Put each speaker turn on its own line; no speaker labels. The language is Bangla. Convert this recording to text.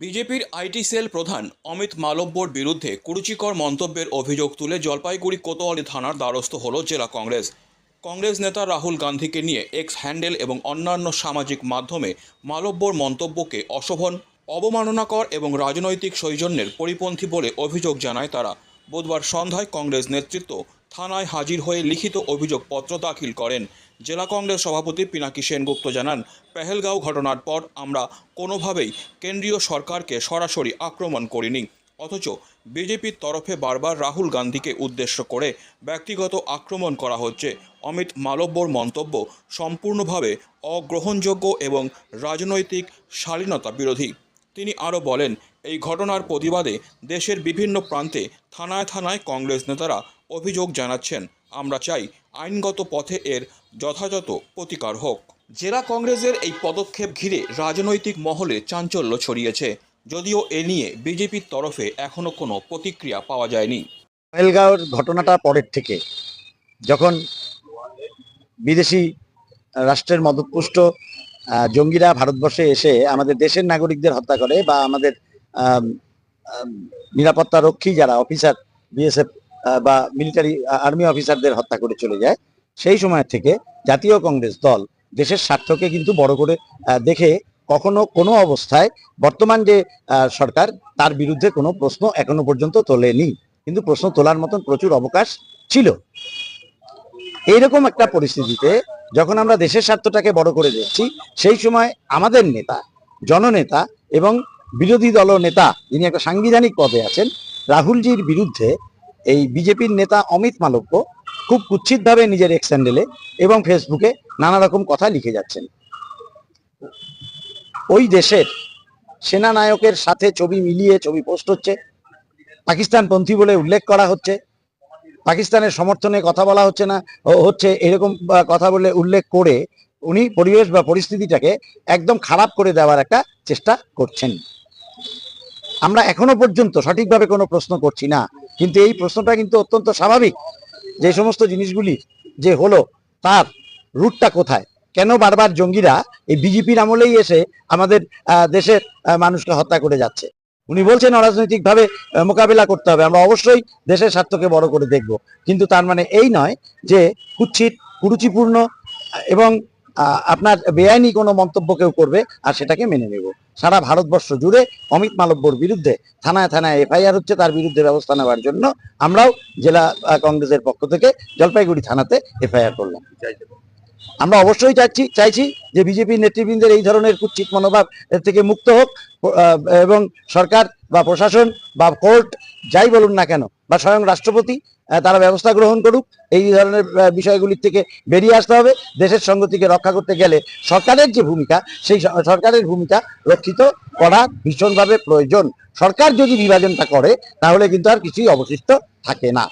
বিজেপির আইটি সেল প্রধান অমিত মালব্যর বিরুদ্ধে কুরুচিকর মন্তব্যের অভিযোগ তুলে জলপাইগুড়ি কোতোয়ালি থানার দ্বারস্থ হল জেলা কংগ্রেস। কংগ্রেস নেতা রাহুল গান্ধীকে নিয়ে এক্স হ্যান্ডেল এবং অন্যান্য সামাজিক মাধ্যমে মালব্যর মন্তব্যকে অশোভন, অবমাননাকর এবং রাজনৈতিক সৌজন্যের পরিপন্থী বলে অভিযোগ জানায় তারা। বুধবার সন্ধ্যায় কংগ্রেস নেতৃত্ব থানায় হাজির হয়ে লিখিত অভিযোগপত্র দাখিল করেন। জেলা কংগ্রেস সভাপতি পিনাকি সেনগুপ্ত জানান, পেহেলগাঁও ঘটনার পর আমরা কোনোভাবেই কেন্দ্রীয় সরকারকে সরাসরি আক্রমণ করিনি, অথচ বিজেপির তরফে বারবার রাহুল গান্ধীকে উদ্দেশ্য করে ব্যক্তিগত আক্রমণ করা হচ্ছে। অমিত মালব্যর মন্তব্য সম্পূর্ণভাবে অগ্রহণযোগ্য এবং রাজনৈতিক শালীনতা বিরোধী। তিনি আরও বলেন, এই ঘটনার প্রতিবাদে দেশের বিভিন্ন প্রান্তে থানায় থানায় কংগ্রেস নেতারা অভিযোগ জানাচ্ছেন। আমরা চাই আইনগত পথে এর যথাযথ প্রতিকার হোক। জেলা কংগ্রেসের এই পদক্ষেপ ঘিরে রাজনৈতিক মহলে চাঞ্চল্য ছড়িয়েছে। যদিও এ নিয়ে বিজেপির তরফে এখনও কোনো প্রতিক্রিয়া পাওয়া যায়নি।
পহেলগাঁওয়ের ঘটনাটা পরের থেকে। যখন বিদেশি রাষ্ট্রের মদতপুষ্ট জঙ্গিরা ভারতবর্ষে এসে আমাদের দেশের নাগরিকদের হত্যা করে বা আমাদের আম, আম, নিরাপত্তা রক্ষী যারা অফিসার বিএসএফ বা মিলিটারি আর্মি অফিসারদের হত্যা করে চলে যায়। সেই সময় থেকে জাতীয় কংগ্রেস দল দেশের স্বার্থকে কিন্তু বড় করে দেখে কখনো কোনো অবস্থায় বর্তমান যে সরকার, তার বিরুদ্ধে কোনো প্রশ্ন এখনও পর্যন্ত তোলেনি। কিন্তু প্রশ্ন তোলার মতন প্রচুর অবকাশ ছিল। এইরকম একটা পরিস্থিতিতে যখন আমরা দেশের স্বার্থটাকে বড় করে দিচ্ছি সেই সময় আমাদের নেতা, জননেতা এবং বিরোধী দল নেতা যিনি একটা সাংবিধানিক পদে আছেন, রাহুলজির বিরুদ্ধে এই বিজেপির নেতা অমিত মালব্য খুব কুৎসিতভাবে নিজের এক্স হ্যান্ডেলে এবং ফেসবুকে নানা রকম কথা লিখে যাচ্ছেন। ওই দেশের সেনানায়কের সাথে ছবি মিলিয়ে ছবি পোস্ট হচ্ছে, পাকিস্তানপন্থী বলে উল্লেখ করা হচ্ছে, পাকিস্তানের সমর্থনে কথা বলা হচ্ছে না হচ্ছে এরকম কথা বলে উল্লেখ করে উনি পরিবেশ বা পরিস্থিতিটাকে একদম খারাপ করে দেওয়ার একটা চেষ্টা করছেন। আমরা এখনও পর্যন্ত সঠিকভাবে কোনো প্রশ্ন করছি না। কিন্তু এই প্রশ্নটা কিন্তু অত্যন্ত স্বাভাবিক। যে সমস্ত জিনিসগুলি যে হলো, তার রুটটা কোথায়? কেন বারবার জঙ্গিরা এই বিজেপির আমলেই এসে আমাদের দেশের মানুষকে হত্যা করে যাচ্ছে? উনি বলছেন অরাজনৈতিকভাবে মোকাবিলা করতে হবে। আমরা অবশ্যই দেশের স্বার্থকে বড় করে দেখব। কিন্তু তার মানে এই নয় যে কুৎসিত কুরুচিপূর্ণ এবং আপনার বেআইনি কোনো মন্তব্য কেউ করবে, আর সেটাকে মেনে নেব। সারা ভারতবর্ষ জুড়ে অমিত মালব্যর বিরুদ্ধে থানায় থানায় এফআইআর হচ্ছে, তার বিরুদ্ধে ব্যবস্থা নেওয়ার জন্য আমরাও জেলা কংগ্রেসের পক্ষ থেকে জলপাইগুড়ি থানাতে এফআইআর করলাম। আমরা অবশ্যই চাচ্ছি চাইছি যে বিজেপি নেতৃবৃন্দের এই ধরনের কুৎসিত মনোভাব থেকে মুক্ত হোক এবং সরকার বা প্রশাসন বা কোর্ট যাই বলুন না কেন, বা স্বয়ং রাষ্ট্রপতি তারা ব্যবস্থা গ্রহণ করুক, এই ধরনের বিষয়গুলি বিষয়গুলির থেকে বেরিয়ে আসতে হবে। দেশের সংগতিকে রক্ষা করতে গেলে সরকারের যে ভূমিকা, সেই সরকারের ভূমিকা রক্ষিত করা ভীষণভাবে প্রয়োজন। সরকার যদি বিভাজনটা করে, তাহলে কিন্তু আর কিছুই অবশিষ্ট থাকে না।